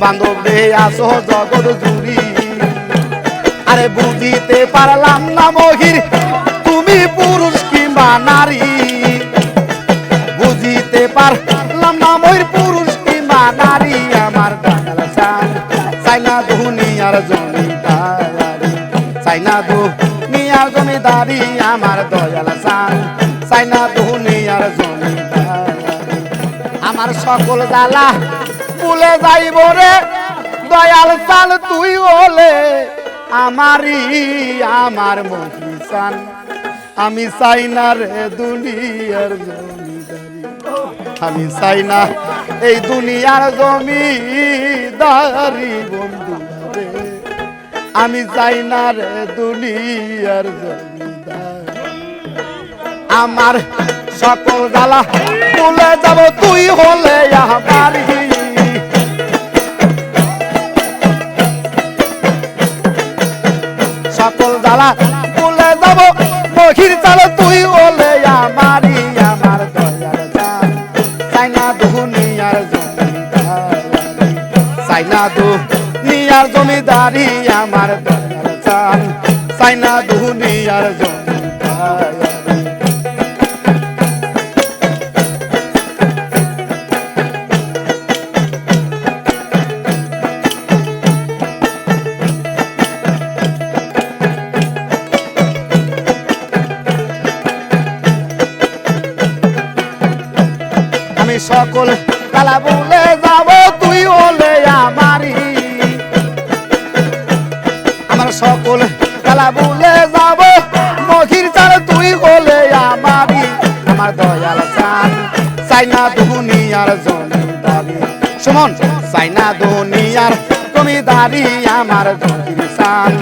বান্ধব রে, আসো জগৎ জুড়ি। আরে বুঝিতে পারলাম না মহির, তুমি পুরুষ কিংবা নারী। বুঝিতে পারলাম না মহির, পুরুষ কিংবা নারী। আমার চাইনা দুনিয়ার জমিদারি। চাইনা দুনিয়ার জমিদারি, আমার দয়াল চান চাইনা দুনিয়ার জমিদারি। আমার সকল জ্বালা ভুলে যাইব রে। দয়াল চাল, তুই হলে আমারই, আমার মহিষান আমি চাই না রে দুনিয়ার জমিদারি। আমি চাই না এই দুনিয়ার জমিদারি বন্ধু রে। আমি চাই না রে দুনিয়ার জমিদারি। আমার সকল জ্বালা ভুলে যাব, তুই হলে আমারই। সকল বলে যাব, মহির চাল তুই বলে আমার দয়ার জান চাইনা দুনিয়ার জমিদারি। আমার চান চাইনা দুনিয়ার জমিদারি। সকল কালা বলে যাব, তুই হলে আমারই। আমার সকল কালা বলে যাব, মহির চাল তুই হলে আমারই। আমার দয়াল চান চাইনা দুনিয়ার জমিদারি সুমন চাইনা দুনিয়ার জমিদারি আমার জমির চান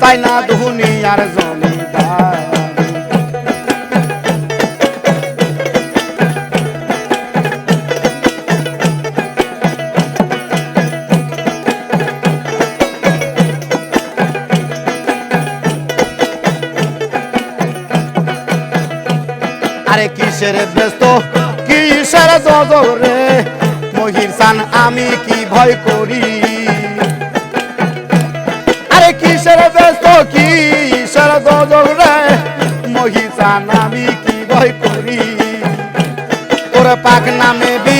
চাইনা দুনিয়ার জমিদারি আরে কিসের ব্যস্ত? কিসের জজরে মহির সান, আমি কি ভয় করি? আরে কিসের ব্যস্ত? কিসের মহির সান, আমি কি ভয় করি? তোর পাক নামে বি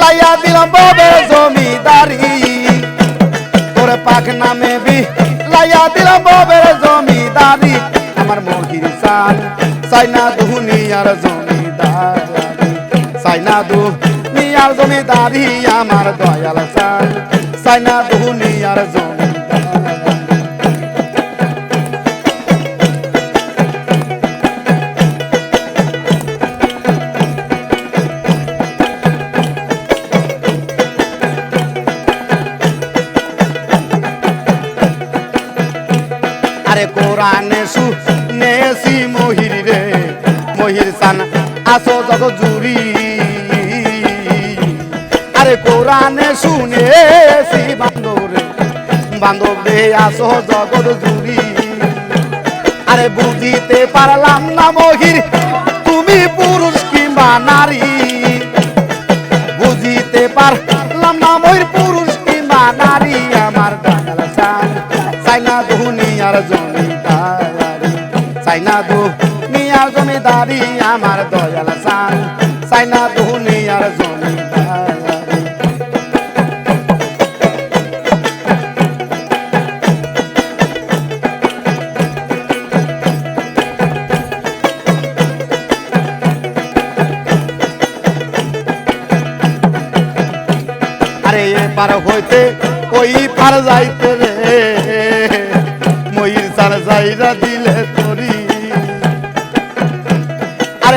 লাইয়া দিলাম ববে জমিদারি। পাক নামে বি লাইয়া দিলাম ববের জমিদারি। আমার মহির সান, সাইনা দুনিয়ার জমিদারি। সাইনা দুনিয়ার জমিদারি আমার দয়াল সান সাইনা দুনিয়ার জমিদারি। আরে কোরআনে শুনেছি আসো জগ জুরি আরে কোরআনে শুনেছি বান্ধব বান্ধব রে আসো জগৎ জুরি আরে বুঝিতে পারলাম না মহির, তুমি পুরুষ কিংবা নারী। বুঝিতে পারলাম না মহির, পুরুষ কিংবা নারী। আমার ডাঙ্গাল চান চাইনা দুনিয়ার জমিদারি চাইনা দুনিয়ার জমিদারি আমার দয়াল চান চাইনা দুনিয়ার জমিদারি। আরে এ পার হইতে ওই পার যাইতে রে। ময়ূর সার যাইরা দিলে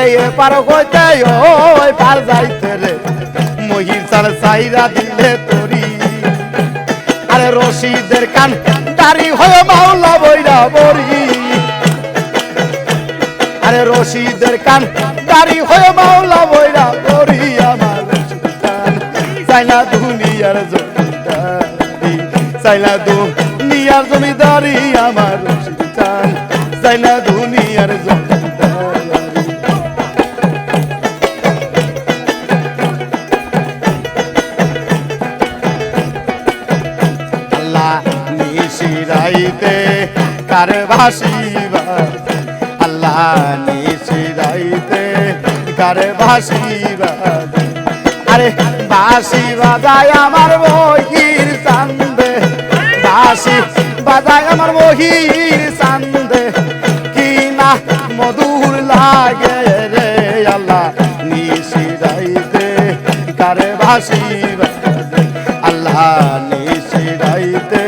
আরে এ পার হইতে ওই পার যাইতে রে। মহির সার যাইরা দিলে তোরি। আরে রশিদের কান দাড়ি হয়ে মাওলা বইরা বরি। আরে রশিদের কান দাড়ি হয়ে মাওলা বইরা বরি। আমার চাইনা দুনিয়ার জমিদারি চাইনা দুনিয়ার জমিদারি। আমার চাইনা দুনিয়ার জমিদারি। নিশিরাইতে কারে ভাসিবা আল্লাহ নিশিরাইতে কারে ভাসিবা আরে বাসি বাজায় আমার বহির চান্দে। বাসি বাজায় আমার বহির চান্দে। কি না মধুর লাগে রে আল্লাহ নিশিরাইতে কারে ভাসি বাজে? আল্লাহ নিশিরাইতে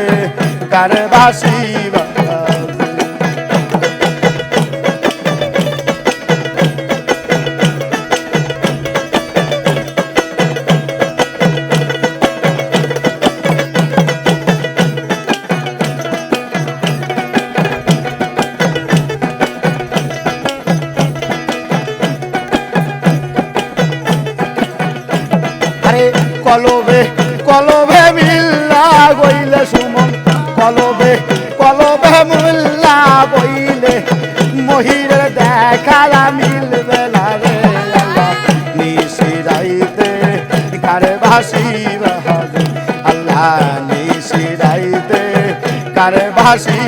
কলবে কলবে মিল্লা গইলে সুমন কলবে কলবে মুল্লা বইলে, মহিরের দেখা মিলবে না রে নিশিরাইতে কারে ভাসি বাজে আল্লাহ নিশিরাইতে কারে ভাসি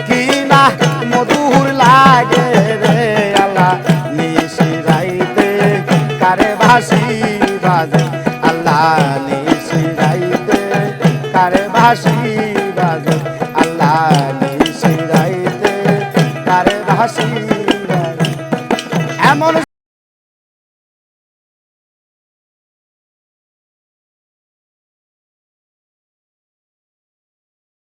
কি রে আল্লাহ নিশিরাইতে কারে বাজে। আল্লাহ